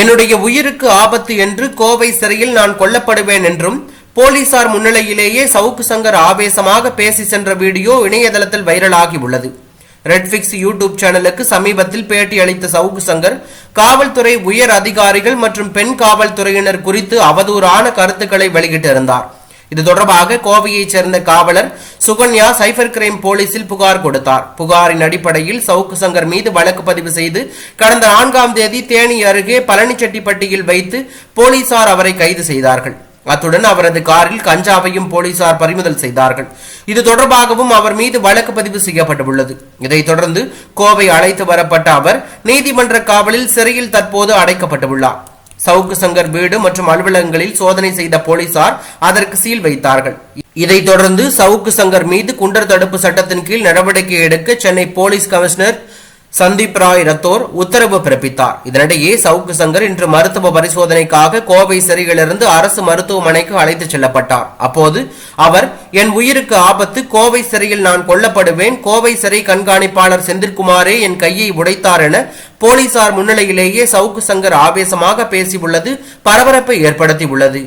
என்னுடைய உயிருக்கு ஆபத்து என்று கோவை சிறையில் நான் கொல்லப்படுவேன் என்றும் போலீசார் முன்னிலையிலேயே சவுக்கு சங்கர் ஆவேசமாக பேசி சென்ற வீடியோ இணையதளத்தில் வைரலாகி உள்ளது. ரெட்ஃபிக்ஸ் யூடியூப் சேனலுக்கு சமீபத்தில் பேட்டி அளித்த சவுக்கு சங்கர் காவல்துறை உயர் அதிகாரிகள் மற்றும் பெண் காவல்துறையினர் குறித்து அவதூறான கருத்துக்களை வெளியிட்டிருந்தார். இது தொடர்பாக கோவையைச் சேர்ந்த காவலர் சுகன்யா சைபர் கிரைம் போலீசில் புகார் கொடுத்தார். புகாரின் அடிப்படையில் சவுக்கு சங்கர் மீது வழக்கு பதிவு செய்து கடந்த நான்காம் தேதி தேனி அருகே பழனிச்செட்டிப்பட்டியில் வைத்து போலீசார் அவரை கைது செய்தார்கள். அத்துடன் அவரது காரில் கஞ்சாவையும் போலீசார் பறிமுதல் செய்தார்கள். இது தொடர்பாகவும் அவர் மீது வழக்கு பதிவு செய்யப்பட்டுள்ளது. இதைத் தொடர்ந்து கோவை அழைத்து வரப்பட்ட அவர் நீதிமன்ற காவலில் சிறையில் தற்போது அடைக்கப்பட்டுள்ளார். சவுக்கு சங்கர் வீடு மற்றும் அலுவலகங்களில் சோதனை செய்த போலீசார் அதற்கு சீல் வைத்தார்கள். இதைத் தொடர்ந்து சவுக்கு சங்கர் மீது குண்டர் தடுப்பு சட்டத்தின் கீழ் நடவடிக்கை எடுக்க சென்னை போலீஸ் கமிஷனர் சந்தீப் ராய் ரத்தோர் உத்தரவு பிறப்பித்தார். இதனிடையே சவுக்கு சங்கர் இன்று மருத்துவ பரிசோதனைக்காக கோவை சிறையிலிருந்து அரசு மருத்துவமனைக்கு அழைத்துச் செல்லப்பட்டார். அப்போது அவர் என் உயிருக்கு ஆபத்து கோவை சிறையில் நான் கொல்லப்படுவேன் கோவை சிறை கண்காணிப்பாளர் செந்தில்குமாரே என் கையை உடைத்தார் என போலீசார் முன்னிலையிலேயே சவுக்கு சங்கர் ஆவேசமாக பேசியுள்ளது பரபரப்பை ஏற்படுத்தியுள்ளது.